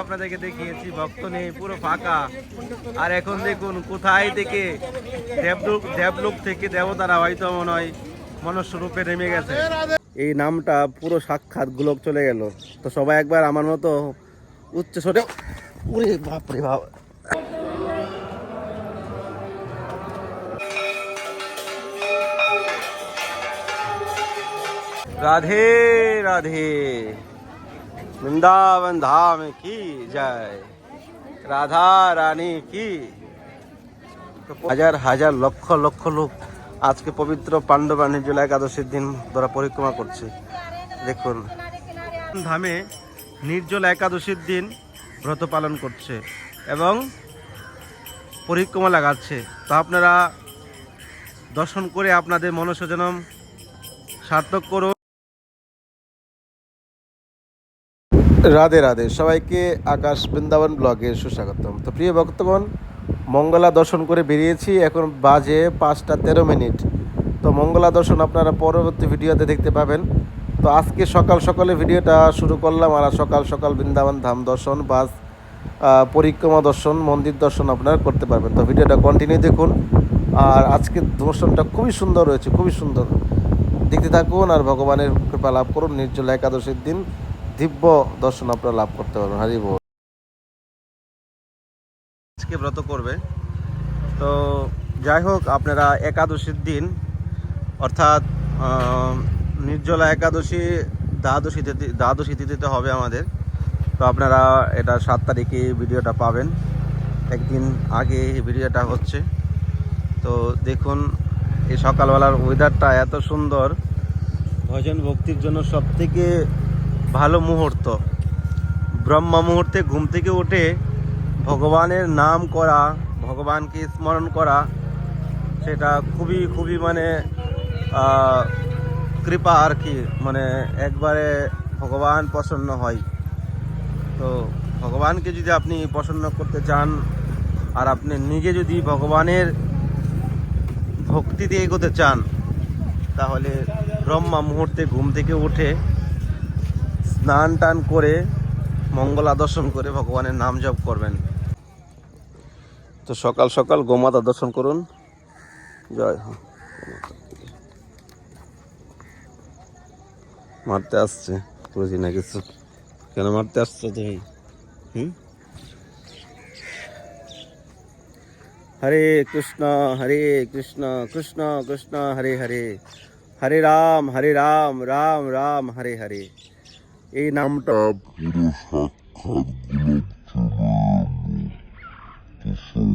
আপনাদেরকে দেখিয়েছি, ভক্ত নেই, পুরো ফাঁকা। আর এখন দেখুন, কোথায় থেকে দেবলোক দেবলোক থেকে দেবতারা হয়তো মনে হয় মনুষ্য রূপে নেমে গেছে। এই নামটা পুরো সাক্ষাৎ গোলক চলে গেল। তো সবাই একবার আমার মতো উচ্চ স্বরে উরে বাপরে বাপ। রাধে রাধে। বৃন্দাবন ধাম কি জয় রাধা রানী কি হাজার হাজার লক্ষ লক্ষ লোক আজকে পবিত্র পাণ্ডবা নির্জলা একাদশীর দিন ধরা পরিক্রমা করছে। দেখুন। ধামে নির্জলা একাদশীর দিন ব্রত পালন করছে এবং পরিক্রমা লাগাচ্ছে। তো আপনারা দর্শন করে আপনাদের মনসজনম সার্থক করুন। রাধে রাধে, সবাইকে আকাশ বৃন্দাবন ব্লগে সুস্বাগতম। তো প্রিয় ভক্তগণ, মঙ্গলা দর্শন করে বেরিয়েছি, এখন বাজে পাঁচটা তেরো মিনিট। তো মঙ্গলা দর্শন আপনারা পরবর্তী ভিডিওতে দেখতে পাবেন। তো আজকে সকাল সকালে ভিডিওটা শুরু করলাম, আর সকাল সকাল বৃন্দাবন ধাম দর্শন বাস পরিক্রমা দর্শন, মন্দির দর্শন আপনারা করতে পারবেন। তো ভিডিওটা কন্টিনিউ দেখুন, আর আজকে দর্শনটা খুবই সুন্দর রয়েছে খুবই সুন্দর। দেখতে থাকুন, আর ভগবানের কৃপা লাভ করুন, নির্জলা একাদশীর দিন। দিব্য দর্শন আপনারা লাভ করতে পারবেন। হারি বল আজকে ব্রত করবে। তো যাই হোক, আপনারা একাদশীর দিন, অর্থাৎ নির্জলা একাদশী, দ্বাদশী দ্বাদশী তিথিতে হবে আমাদের। তো আপনারা এটা সাত তারিখে ভিডিওটা পাবেন। একদিন আগে ভিডিওটা হচ্ছে। তো দেখুন, এই সকালবেলার ওয়েদারটা এত সুন্দর। ভজন ভক্তির জন্য সব থেকে ভালো মুহূর্ত। ব্রহ্মা মুহূর্তে ঘুম থেকে উঠে ভগবানের নাম করা, ভগবানকে স্মরণ করা, সেটা খুবই খুবই মানে কৃপা আর কি মানে একবারে ভগবান প্রসন্ন হয়। তো ভগবানকে যদি আপনি প্রসন্ন করতে চান, আর আপনি নিজে যদি ভগবানের ভক্তিতে এগোতে চান, তাহলে ব্রহ্মা মুহূর্তে ঘুম থেকে উঠে স্নান টান করে মঙ্গলা দর্শন করে ভগবানের নাম জপ করবেন। তো সকাল সকাল গোমাতা দর্শন করুন। জয় মারতে আসছে। বুঝি না কিছু কেন মারতে আসছো তুমি হুম? হরে কৃষ্ণ হরে কৃষ্ণ কৃষ্ণ কৃষ্ণ, হরে হরে। হরে রাম হরে রাম রাম রাম, হরে হরে। এই নামটা পুরো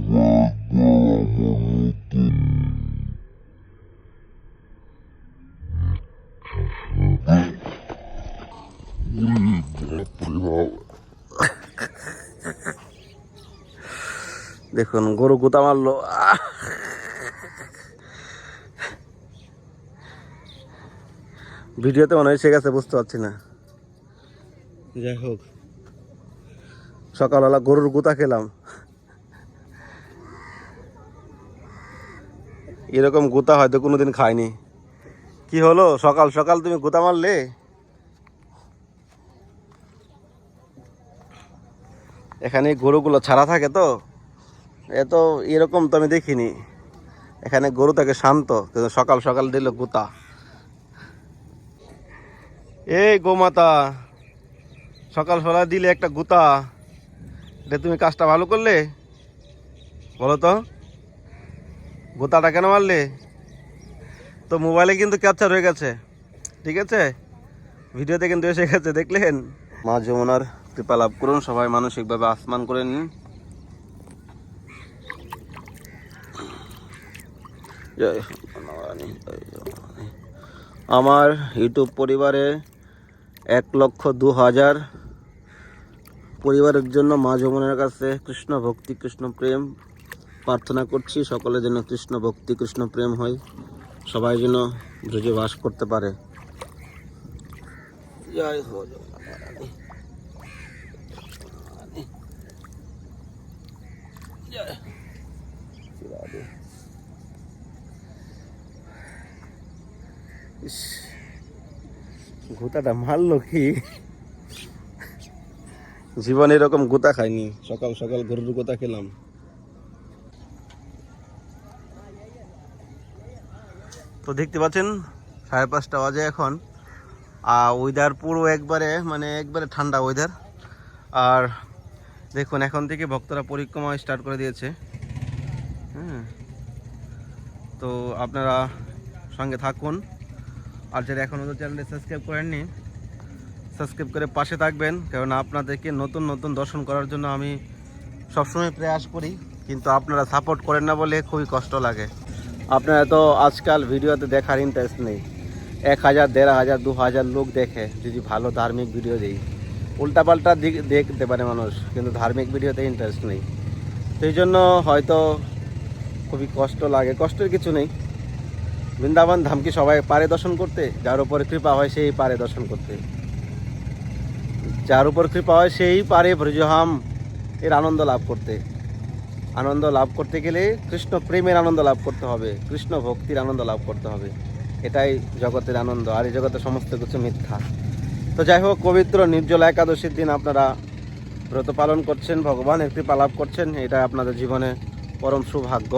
বাবা দেখুন গরু গুতা মারলো। ভিডিওতে মনে হয় এসে গেছে বুঝতে পারছি না। যাই হোক। সকালবেলা গরুর গুতা খেলাম। এরকম গুতা হয়তো কোনোদিন খাইনি। কি হলো? সকাল সকাল তুমি গুতা মারলে? এখানে গরুগুলো ছাড়া থাকে তো। এত এরকম তো আমি দেখিনি। এখানে গরু থাকে শান্ত, কিন্তু সকাল সকাল দিল গুতা। এই গোমাতা সকাল সকাল দিলে একটা গুতা। এটা তুমি কাজটা ভালো করলে? বলো তো। গুতাটা কেন মারলে? তো মোবাইলে কিন্তু ক্যাপচার হয়ে গেছে। ঠিক আছে? ভিডিওতে কিন্তু এসে গেছে, দেখলেন? মা যমুনার কৃপা লাভ করুন, সবাই মানসিকভাবে আসমান করে নিন। আমার ইউটিউব পরিবারে এক লক্ষ দু হাজার পরিবারের জন্য মা যমুনের কাছে কৃষ্ণ ভক্তি কৃষ্ণ প্রেম প্রার্থনা করছি। সকলের যেন কৃষ্ণ ভক্তি কৃষ্ণ প্রেম হয়। সবাই যেন ব্রজে বাস করতে পারে। ইস, ঘোতাটা মারলো কি? জীবনে এরকম গোতা খাইনি। সকাল সকাল গরুর গোতা খেলাম। তো দেখতে পাচ্ছেন, সাড়ে পাঁচটা বাজে এখন। আর ওয়েদার পুরো একবারে মানে একবারে ঠান্ডা ওয়েদার আর দেখুন, এখন থেকে ভক্তরা পরিক্রমা স্টার্ট করে দিয়েছে। হ্যাঁ। তো আপনারা সঙ্গে থাকুন। আর যারা এখনও তো চ্যানেলটি সাবস্ক্রাইব করেননি, সাবস্ক্রাইব করে পাশে থাকবেন কারণ আপনাদেরকে নতুন নতুন দর্শন করার জন্য আমি সবসময় প্রয়াস করি, কিন্তু আপনারা সাপোর্ট করেন না বলে খুবই কষ্ট লাগে। আপনারা তো আজকাল ভিডিওতে দেখার ইন্টারেস্ট নেই। এক হাজার, দেড় হাজার, দু হাজার লোক দেখে, যদি ভালো ধার্মিক ভিডিও দিই। উল্টাপাল্টা দিক দেখতে পারে মানুষ, কিন্তু ধার্মিক ভিডিওতে ইন্টারেস্ট নেই। সেই জন্য হয়তো খুবই কষ্ট লাগে, কষ্টের কিছু নেই। বৃন্দাবন ধাম কি সবাই পারে দর্শন করতে, যার উপর কৃপা হয় সেই পারে দর্শন করতে। যার উপর কৃপা হয় সেই পারে ব্রজহাম এর আনন্দ লাভ করতে। আনন্দ লাভ করতে গেলে কৃষ্ণ প্রেমের আনন্দ লাভ করতে হবে, কৃষ্ণ ভক্তির আনন্দ লাভ করতে হবে। এটাই জগতের আনন্দ, আর এই জগতে সমস্ত কিছু মিথ্যা। তো যাই হোক, পবিত্র নির্জলা একাদশীর দিন আপনারা ব্রত পালন করছেন, ভগবানের কৃপা লাভ করছেন, এটা আপনাদের জীবনে পরম সৌভাগ্য।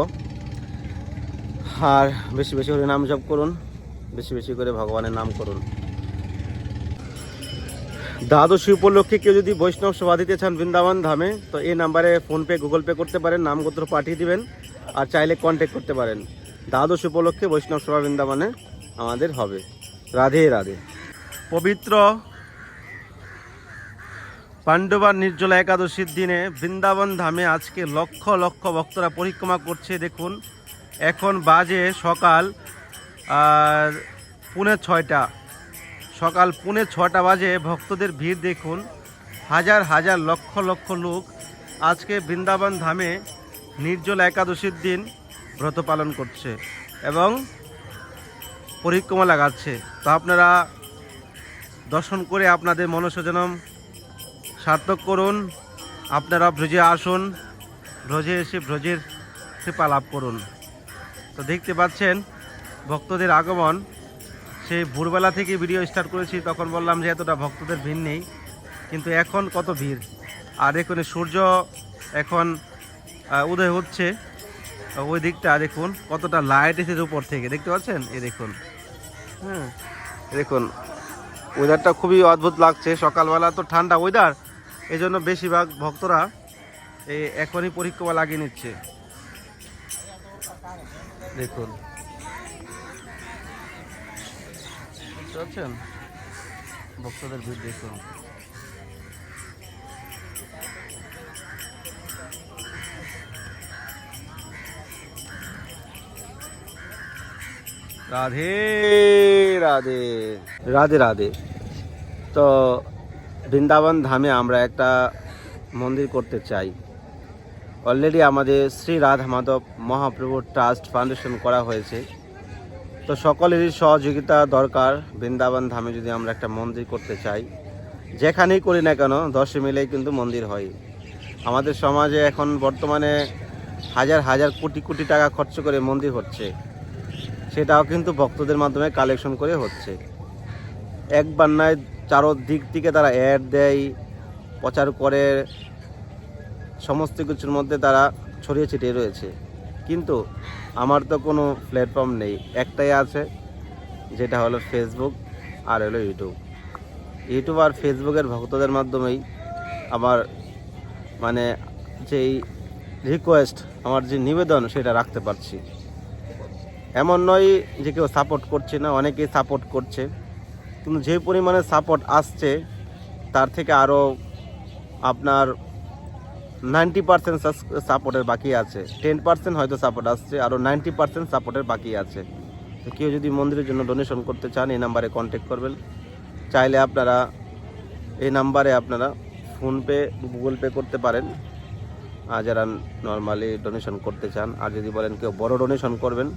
আর বেশি বেশি করে নাম জপ করুন, বেশি বেশি করে ভগবানের নাম করুন। দ্বাদশী উপলক্ষে কেউ যদি বৈষ্ণব সভা দিতে চান বৃন্দাবন ধামে, তো এই নাম্বারে ফোনপে, গুগল পে করতে পারেন, নামগোত্র পাঠিয়ে দিবেন, আর চাইলে কন্ট্যাক্ট করতে পারেন। দ্বাদশ উপলক্ষে বৈষ্ণব সভা বৃন্দাবনে আমাদের হবে। রাধে রাধে। পবিত্র পাণ্ডবার নির্জলা একাদশীর দিনে বৃন্দাবন ধামে আজকে লক্ষ লক্ষ ভক্তরা পরিক্রমা করছে, দেখুন। এখন বাজে সকাল, আর পুনে ছয়টা। সকাল পুনে ছটা বাজে, ভক্তদের ভিড় দেখুন। হাজার হাজার লক্ষ লক্ষ লোক আজকে বৃন্দাবন ধামে নির্জল একাদশীর দিন ব্রত পালন করছে এবং পরিক্রমা লাগাচ্ছে। তো আপনারা দর্শন করে আপনাদের মনসজনম সার্থক করুন, আপনারা ব্রজে আসুন, ব্রজে এসে ব্রজের কৃপা লাভ করুন। তো দেখতে পাচ্ছেন ভক্তদের আগমন। সেই ভোরবেলা থেকে ভিডিও স্টার্ট করেছি, তখন বললাম যে এতটা ভক্তদের ভিড় নেই, কিন্তু এখন কত ভিড়? আর এখানে সূর্য এখন উদয় হচ্ছে। ওই দিকটা দেখুন, কতটা লাইট এসেছে উপর থেকে। দেখতে পাচ্ছেন? এ দেখুন। হ্যাঁ দেখুন। ওয়েদারটা খুবই অদ্ভুত লাগছে। সকালবেলা তো ঠান্ডা ওয়েদার এই জন্য বেশিরভাগ ভক্তরা এখনই পরিক্রমা লাগিয়ে নিচ্ছে। দেখুন। বুঝতে পারছেন? ভক্তদের ভিড় দেখুন। রাধে রাধে। রাধে রাধে। তো বৃন্দাবন ধামে আমরা একটা মন্দির করতে চাই। অলরেডি আমাদের শ্রী রাধা মাধব মহাপ্রভু ট্রাস্ট ফাউন্ডেশন করা হয়েছে। তো সকলেরই সহযোগিতা দরকার। বৃন্দাবন ধামে যদি আমরা একটা মন্দির করতে চাই, যেখানেই করি না কেন দশে মিলেই কিন্তু মন্দির হয়। আমাদের সমাজে এখন বর্তমানে হাজার হাজার কোটি কোটি টাকা খরচ করে মন্দির হচ্ছে। সেটাও কিন্তু ভক্তদের মাধ্যমে কালেকশন করে হচ্ছে। একবার নয় চারো দিক থেকে তারা অ্যাড দেয়, প্রচার করে সমস্ত কিছুর মধ্যে তারা ছড়িয়ে ছিটিয়ে রয়েছে। কিন্তু আমার তো কোনো প্ল্যাটফর্ম নেই। একটাই আছে, যেটা হলো ফেসবুক আর হলো ইউটিউব ইউটিউব আর ফেসবুকের ভক্তদের মাধ্যমেই আমার মানে যেই রিকোয়েস্ট আমার যে নিবেদন, সেটা রাখতে পারছি। এমন নয় যে কেউ সাপোর্ট করছে না, অনেকেই সাপোর্ট করছে। কিন্তু যে পরিমাণে সাপোর্ট আসছে, তার থেকে আরও আপনার নাইনটি পার্সেন্ট সাপোর্টের বাকি আছে। টেন পার্সেন্ট হয়তো সাপোর্ট আসছে আরও নাইনটি পার্সেন্ট সাপোর্টের বাকি আছে। তো কেউ যদি মন্দিরের জন্য ডোনেশন করতে চান, এই নাম্বারে কন্ট্যাক্ট করবেন। চাইলে আপনারা এই নাম্বারে আপনারা ফোনপে গুগল পে করতে পারেন। আর যারা নর্মালি ডোনেশন করতে চান, আর যদি বলেন কেউ বড় ডোনেশন করবেন,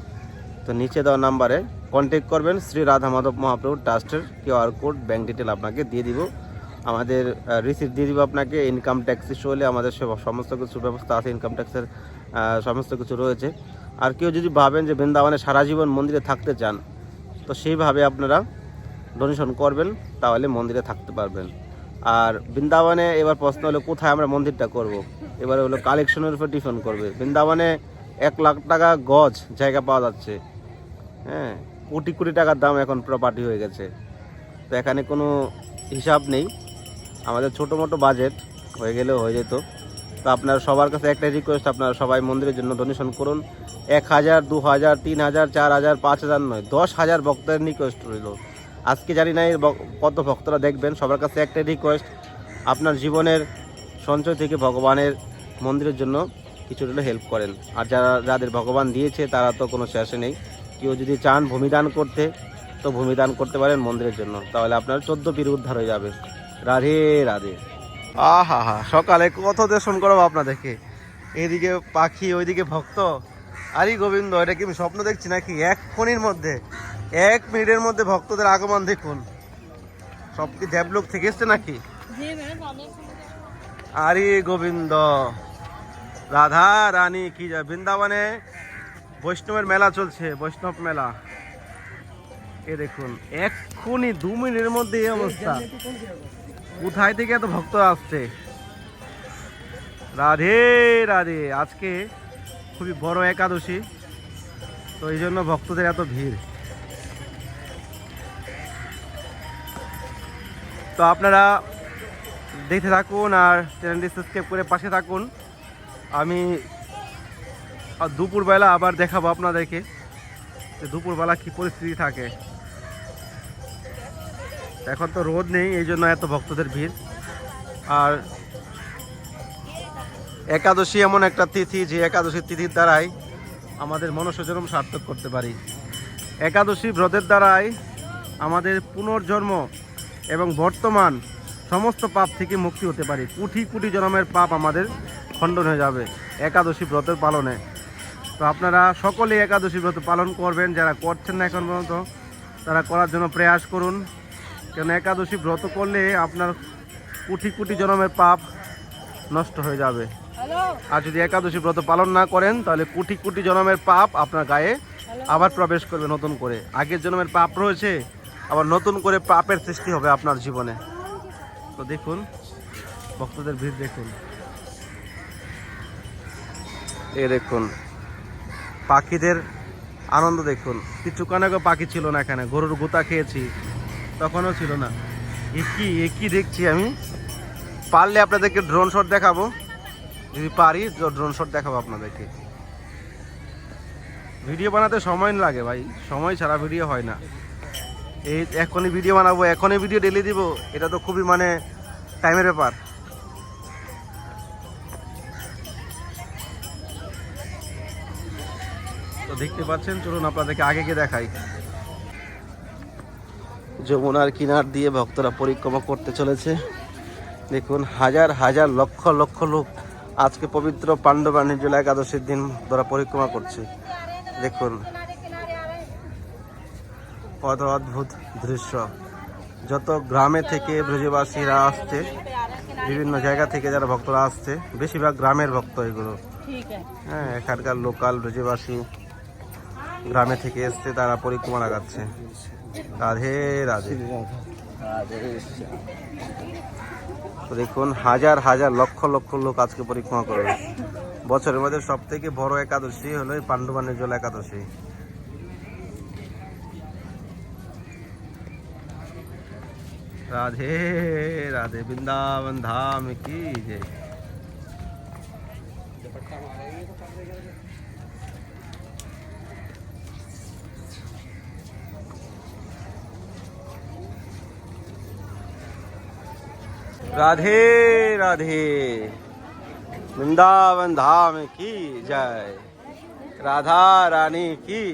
তো নিচে দেওয়া নাম্বারে কন্ট্যাক্ট করবেন। শ্রী রাধা মাধব মহাপ্রভু ট্রাস্টের কিউআর কোড ব্যাঙ্ক ডিটেল আপনাকে দিয়ে দিব। আমাদের রিসিপ্ট দিয়ে দিব আপনাকে ইনকাম ট্যাক্স ইস্যু হলে আমাদের সমস্ত কিছু ব্যবস্থা আছে ইনকাম ট্যাক্সের সমস্ত কিছু রয়েছে। আর কেউ যদি ভাবেন যে বৃন্দাবনে সারা জীবন মন্দিরে থাকতে চান, তো সেইভাবে আপনারা ডোনেশন করবেন, তাহলে মন্দিরে থাকতে পারবেন। আর বৃন্দাবনে এবার প্রশ্ন হলো, কোথায় আমরা মন্দিরটা করব। এবার হলো কালেকশনের উপর ডিপেন্ড করবে। বৃন্দাবনে এক লাখ টাকা গজ জায়গা পাওয়া যাচ্ছে। হ্যাঁ কোটি কোটি টাকার দাম এখন প্রপার্টি হয়ে গেছে। তো এখানে কোনো হিসাব নেই। আমাদের ছোটো মোটো বাজেট হয়ে গেলেও হয়ে যেত। তো আপনার সবার কাছে একটা রিকোয়েস্ট আপনারা সবাই মন্দিরের জন্য ডোনেশন করুন। এক হাজার, দু হাজার, তিন হাজার, চার হাজার, পাঁচ হাজার নয়, দশ হাজার ভক্তের রিকোয়েস্ট রইল। আজকে জানি না এর কত ভক্তরা দেখবেন, সবার কাছে একটা রিকোয়েস্ট আপনার জীবনের সঞ্চয় থেকে ভগবানের মন্দিরের জন্য কিছু হলে হেল্প করেন। আর যারা, যাদের ভগবান দিয়েছে, তারা তো কোনো শেষে নেই। কেউ যদি চান ভূমিদান করতে, তো ভূমিদান করতে পারেন মন্দিরের জন্য। তাহলে আপনার চোদ্দ পীর উদ্ধার হয়ে যাবে। রাধে রাধে। আহা হা সকালে কত দর্শন করব আপনাদেরকে এদিকে পাখি ওইদিকে ভক্ত। আরে গোবিন্দ এটা কি আমি স্বপ্ন দেখছি নাকি? এক মধ্যে এক মিনিটের মধ্যে ভক্তদের আগমন দেখুন। সব কি দেবলোক থেকে এসছে নাকি? আরে গোবিন্দ রাধা রানী কি যা বৃন্দাবনে বৈষ্ণবের মেলা চলছে বৈষ্ণব মেলা। এ দেখুন এক্ষুনি দু মিনিটের মধ্যে এই অবস্থা। কোথায় থেকে এত ভক্ত আসছে? রাধে রাধে। আজকে খুবই বড় একাদশী, তো এই জন্য ভক্তদের এত ভিড়। তো আপনারা দেখতে থাকুন আর চ্যানেলটি সাবস্ক্রাইব করে পাশে থাকুন। আমি দুপুরবেলা আবার দেখাবো আপনাদেরকে যে দুপুরবেলা কী পরিস্থিতি থাকে। এখন তো রোদ নেই, এই জন্য এত ভক্তদের ভিড়। আর একাদশী এমন একটা তিথি, যে একাদশী তিথির দ্বারাই আমাদের মনুষ্যজন্ম সার্থক করতে পারি। একাদশী ব্রতের দ্বারাই আমাদের পুনর্জন্ম এবং বর্তমান সমস্ত পাপ থেকে মুক্তি হতে পারি। কোটি কোটি জন্মের পাপ আমাদের খণ্ডন হয়ে যাবে একাদশী ব্রতের পালনে। তো আপনারা সকলেই একাদশী ব্রত পালন করবেন, যারা করছেন না এখন পর্যন্ত, তারা করার জন্য প্রয়াস করুন। কেন একাদশী ব্রত করলে আপনার কোটি কোটি জন্মের পাপ নষ্ট হয়ে যাবে। আর যদি একাদশী ব্রত পালন না করেন তাহলে কোটি কোটি জন্মের পাপ আপনার গায়ে আবার প্রবেশ করবে নতুন করে। আগের জন্মের পাপ রয়েছে আবার নতুন করে পাপের সৃষ্টি হবে আপনার জীবনে। তো দেখুন ভক্তদের ভিড় দেখুন। এ দেখুন পাখিদের আনন্দ দেখুন। কিছুক্ষণ আগে পাখি ছিল না এখানে গরুর গোতা খেয়েছি। তখনও ছিল না। একই একই দেখছি আমি। পারলে আপনাদেরকে ড্রোন শট দেখাবো। যদি পারি ড্রোন শট দেখাবো আপনাদেরকে। ভিডিও বানাতে সময় লাগে ভাই। সময় ছাড়া ভিডিও হয় না। এই এখনই ভিডিও বানাবো, এখনই ভিডিও ডেলি দিব। এটা তো খুবই মানে টাইমের ব্যাপার। তো দেখতে পাচ্ছেন, চলুন আপনাদেরকে আগে গিয়ে দেখাই। যমুনার কিনার দিয়ে ভক্তরা পরিক্রমা করতে চলেছে। দেখুন হাজার হাজার লক্ষ লক্ষ লোক আজকে পবিত্র পাণ্ডবা নির্জলা একাদশীর দিন তারা পরিক্রমা করছে। দেখুন কত অদ্ভুত দৃশ্য। যত গ্রামে থেকে ব্রজবাসীরা আসছে বিভিন্ন জায়গা থেকে যারা ভক্তরা আসছে বেশিরভাগ গ্রামের ভক্ত এগুলো। হ্যাঁ এখানকার লোকাল ব্রজবাসী গ্রামে থেকে এসছে তারা পরিক্রমা লাগাচ্ছে। রাধে রাধে। দেখুন হাজার হাজার লক্ষ লক্ষ লোক আজকে পরিক্রমা করবে। বছরের মধ্যে সব থেকে বড় একাদশী হলো পাণ্ডবানের জল একাদশী। রাধে রাধে বৃন্দাবন ধাম কি জয় রাধে রাধে বৃন্দাবন ধাম কি জয় রাধা রানী কি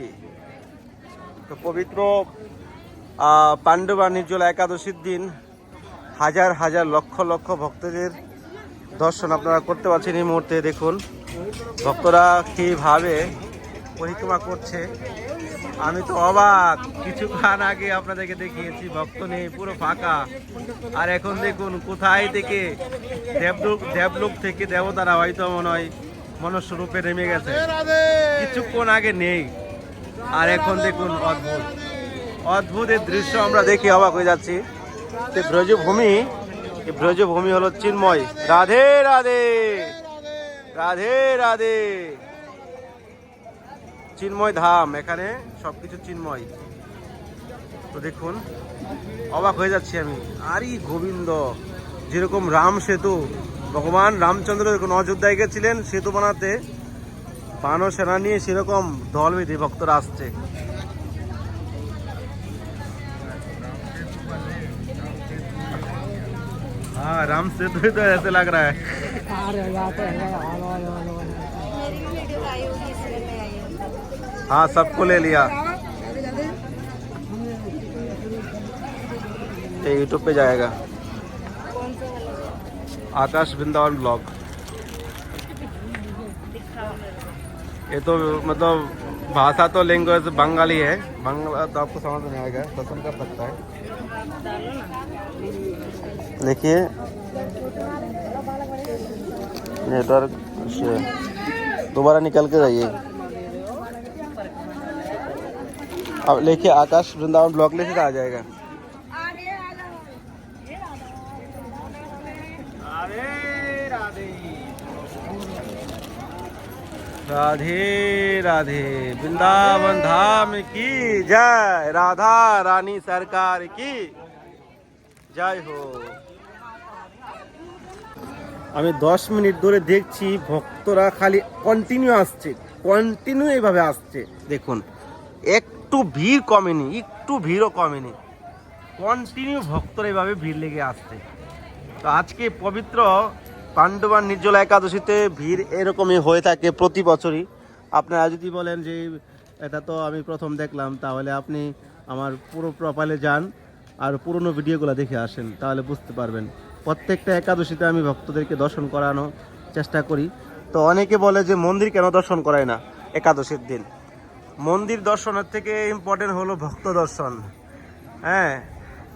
তো পবিত্র পাণ্ডবাণিজ্যল একাদশীর দিন হাজার হাজার লক্ষ লক্ষ ভক্তদের দর্শন আপনারা করতে পারছেন এই মুহূর্তে। দেখুন, ভক্তরা কীভাবে পরিক্রমা করছে। আমি তো অবাক। কিছুক্ষণ আগে আপনাদেরকে দেখিয়েছি ভক্ত নেই পুরো ফাঁকা। আর এখন দেখুন কোথায় থেকে দেবলোক দেবলোক থেকে দেবতারা হয়তো মনে হয় মনুষ্য রূপে নেমে গেছে। কিছুক্ষণ আগে নেই। আর এখন দেখুন অদ্ভুত। অদ্ভুত এই দৃশ্য আমরা দেখি অবাক হয়ে যাচ্ছি। ব্রজভূমি এই ব্রজভূমি হলো চিন্ময়। রাধে রাধে। রাধে রাধে। চিন্ময় ধাম এখানে সবকিছু চিন্ময় তো দেখুন অবাক হয়ে যাচ্ছি আমি আরই গোবিন্দ যেরকম রাম সেতু ভগবান রামচন্দ্র যখন অযোধ্যায় গেছিলেন সেতু বানাতে বানর সেনা নিয়ে সেরকম দল বেঁধে ভক্তরা আসছে हाँ राम सेतु ही तो ऐसे लग रहा है हूँ, सबको ले लिया। ये यूट्यूब पे जाएगा। आकाश वृंदावन ब्लॉग। ये तो मतलब भाषा तो लैंग्वेज बंगाली है। बंगला तो आपको समझ में आएगा पसंद कर सकता है। देखिए। नेटवर्क दोबारा निकल के जाइए। अब लेके आकाश वृंदावन ब्लॉक लेके आ जाएगा राधे राधे वृंदावन धाम की जय राधा रानी सरकार की জয় হো আমি দশ মিনিট ধরে দেখছি ভক্তরা খালি কন্টিনিউ আসছে কন্টিনিউ এইভাবে আসছে দেখুন একটু ভিড় কমেনি, একটু ভিড়ও কমেনি। কন্টিনিউ ভক্তরা এইভাবে ভিড় লেগে আসছে। তো আজকে পবিত্র পাণ্ডবান নির্জলা একাদশীতে ভিড় এরকমই হয়ে থাকে প্রতি বছরই। আপনারা যদি বলেন যে, এটা তো আমি প্রথম দেখলাম, তাহলে আপনি আমার পুরো প্রোফাইলে যান আর পুরনো ভিডিওগুলো দেখে আসেন, তাহলে বুঝতে পারবেন। প্রত্যেকটা একাদশীতে আমি ভক্তদেরকে দর্শন করানো চেষ্টা করি। তো অনেকে বলে যে, মন্দির কেন দর্শন করায় না? একাদশীর দিন। মন্দির দর্শনের থেকে ইম্পর্টেন্ট হলো ভক্ত দর্শন। হ্যাঁ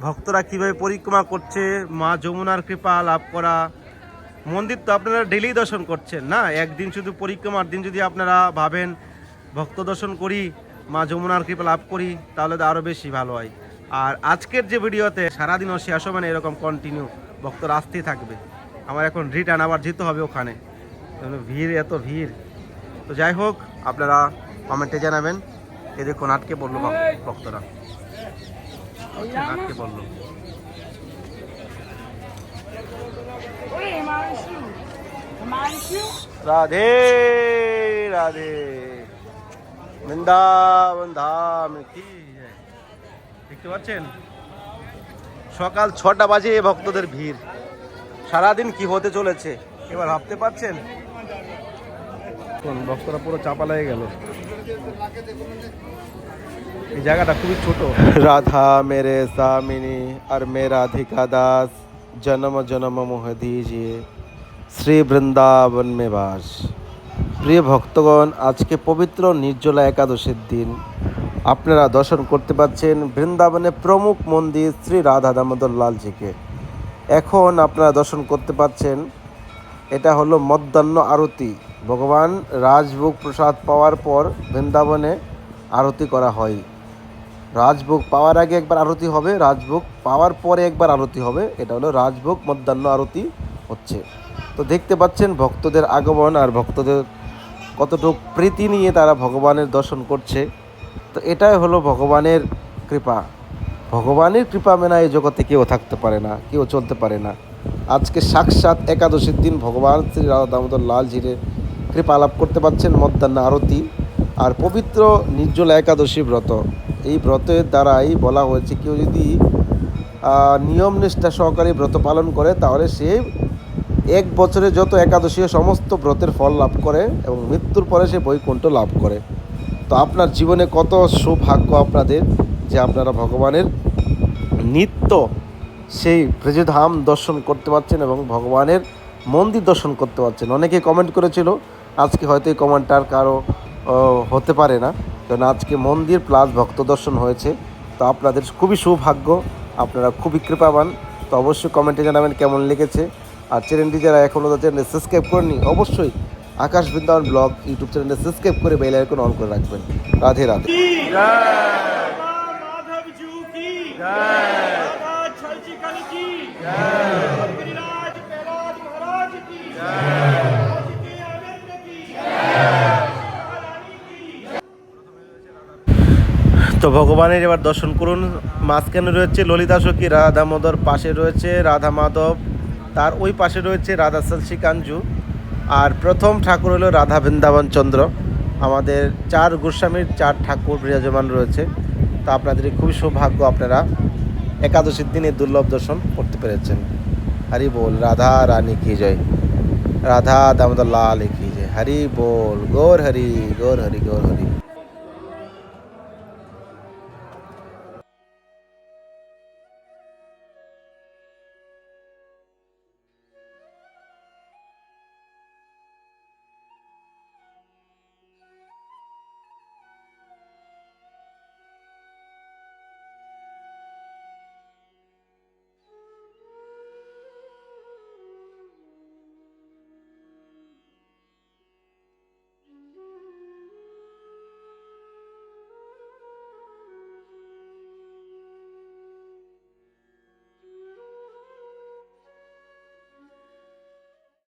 ভক্তরা কীভাবে পরিক্রমা করছে, মা যমুনার কৃপা লাভ করা, মন্দির তো আপনারা ডেলি দর্শন করছেন না? একদিন শুধু পরিক্রমার দিন যদি আপনারা ভাবেন, ভক্ত দর্শন করি, মা যমুনার কৃপা লাভ করি, তাহলে তো আরও বেশি ভালো হয়। আর আজকের যে ভিডিওতে সারাদিনও শেষ হবে না, এরকম কন্টিনিউ ভক্তরা আসতেই থাকবে। আমার এখন রিটার্ন আবার যেতে হবে ওখানে। ভিড়, এত ভিড়। তো যাই হোক, আপনারা কমেন্টে জানাবেন। এ দেখুন, আটকে পড়ল ভক্তরা। আটকে পড়ল। রাধে রাধে। বৃন্দাবন ধাম কি দেখতে পাচ্ছেন? সকাল ছটা বাজে ভক্তদের ভিড়। সারাদিন কি হতে চলেছে? এবার ভাবতে পারছেন? ভক্তরা পুরো চাপা লেগে গেল। এই জায়গাটা খুবই ছোট। রাধা মেরে সামিনী আর মে রাধিকা দাস, জন্ম জন্ম মোহ দিজিয়ে শ্রী বৃন্দাবন মে বাস। প্রিয় ভক্তগণ, আজকে পবিত্র নির্জলা একাদশীর দিন। আপনারা দর্শন করতে পাচ্ছেন বৃন্দাবনের প্রমুখ মন্দির শ্রী রাধা দামোদর লালজিকে। এখন আপনারা দর্শন করতে পাচ্ছেন, এটা হলো মধ্যাহ্ন আরতি। ভগবান রাজভোগ প্রসাদ পাওয়ার পর বৃন্দাবনে আরতি করা হয়। রাজভোগ পাওয়ার আগে একবার আরতি হবে, রাজভোগ পাওয়ার পরে একবার আরতি হবে, এটা হলো রাজভোগ মধ্যাহ্ন আরতি হচ্ছে। তো দেখতে পাচ্ছেন ভক্তদের আগমন আর ভক্তদের কতটুক প্রীতি নিয়ে তারা ভগবানের দর্শন করছে। তো এটাই হলো ভগবানের কৃপা। ভগবানের কৃপা মেনা এই জগতে কেউ থাকতে পারে না, কেউ চলতে পারে না। আজকে সাক্ষাৎ একাদশীর দিন ভগবান শ্রী রাধা দামোদর লাল জিরে কৃপা লাভ করতে পারছেন মধ্যাহ্ন আরতি আর পবিত্র নির্জল একাদশী ব্রত। এই ব্রতের দ্বারাই বলা হয়েছে কেউ যদি নিয়ম নিষ্ঠা সহকারে ব্রত পালন করে, তাহলে সে এক বছরে যত একাদশী সমস্ত ব্রতের ফল লাভ করে এবং মৃত্যুর পরে সে বৈকুণ্ঠ লাভ করে। তো আপনার জীবনে কত সৌভাগ্য আপনাদের যে আপনারা ভগবানের নিত্য সেই ব্রজধাম দর্শন করতে পারছেন এবং ভগবানের মন্দির দর্শন করতে পারছেন। অনেকে কমেন্ট করেছিল আজকে হয়তো এই কমেন্টটার কারও হতে পারে না। কারণ আজকে মন্দির প্লাস ভক্ত দর্শন হয়েছে। তো আপনাদের খুবই সৌভাগ্য, আপনারা খুবই কৃপাবান। তো অবশ্যই কমেন্টে জানাবেন কেমন লেগেছে। আর চ্যানেলটি যারা এখনও তো চ্যানেলে সাবস্ক্রাইব করেনি অবশ্যই আকাশ বৃন্দাবন ব্লগ ইউটিউব চ্যানেলে সাবস্ক্রাইব করে বেল আইকন অন করে রাখবেন। রাধে রাধে। তো ভগবানের এবার দর্শন করুন। মাঝখানে রয়েছে ললিতা সখী, রাধা দামোদর পাশে রয়েছে রাধা মাধব। তার ওই পাশে রয়েছে রাধা সালসি কাঞ্জু আর প্রথম ঠাকুর হলো রাধা বৃন্দাবন চন্দ্র। আমাদের চার গোস্বামীর চার ঠাকুর বিরাজমান রয়েছে। তা আপনাদের খুবই সৌভাগ্য আপনারা একাদশীর দিনে দুর্লভ দর্শন করতে পেরেছেন। হরি বল, রাধা রানী কি জয়। রাধা দামোদর লাল কি জয়। হরি বল, গৌর হরি গৌর হরি গৌর হরি।